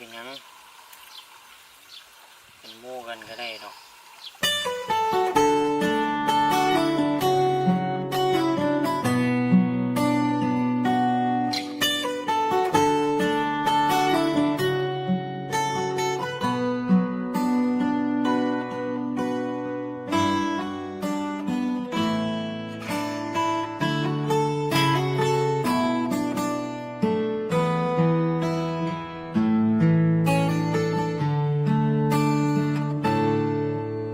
เป็นยังเป็นมู่กันก็ได้ดอก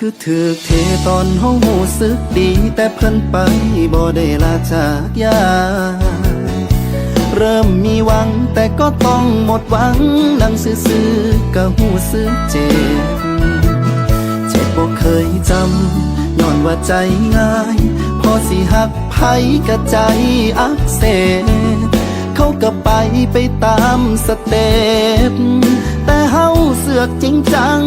คือถือเทตอนห้องหูสึกดี แต่เพิ่นไปบ่ได้ลาจากยา เริ่มมีหวังแต่ก็ต้องหมดหวังนั่งซื่อๆก็หูสึกเจ็บ เจ็บบ่เคยจำย้อนว่าใจง่าย พอสิหักไผกะใจอักเสบเขาก็ไปไปตามสเต็ปแต่เฮาเสือกจริงจัง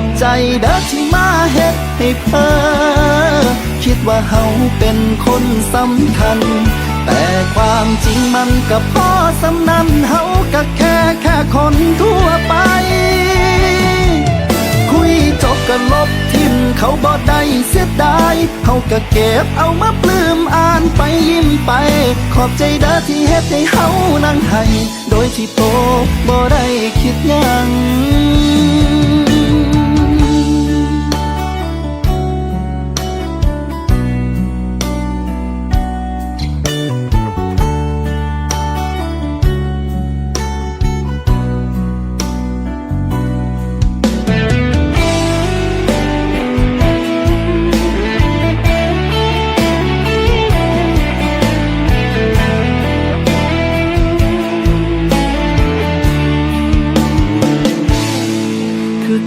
อบใจเด้อที่มาเฮ็ดให้เพ้อคิดว่าเฮาเป็นคนสำคัญ แต่ความจริงมันก็พอสำนันเฮาก็แค่แค่คนทั่วไป คุยจบก็ลบทิมเขาบ่ได้เสียดายเฮาก็เก็บเอามาปลื้มอ่านไปยิ้มไป ขอบใจเด้อที่เฮ็ดให้เฮานั่งให้โดยที่โตบ่ได้คิดยัง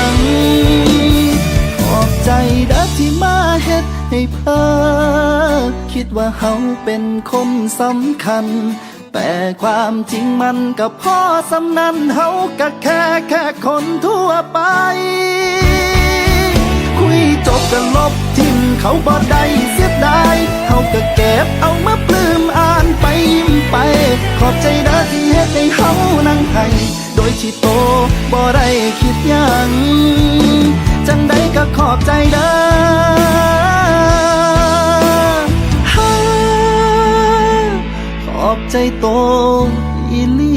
ง เพ้อคิดว่าเฮาเป็นคนสำคัญ แต่ความจริงมันก็พ่อสำนันเฮาก็แค่แค่คนทั่วไป คุยจบกันลบทิ้มเขาบ่ได้เสียดายเฮาก็เก็บเอามาปลื้มอ่านไปยิ้มไป ขอบใจเด้อที่เฮ็ดให้เฮานั่งให้โดยที่โตบ่ได้คิดยังจังใดก็ขอบใจเด้อ 再多一粒。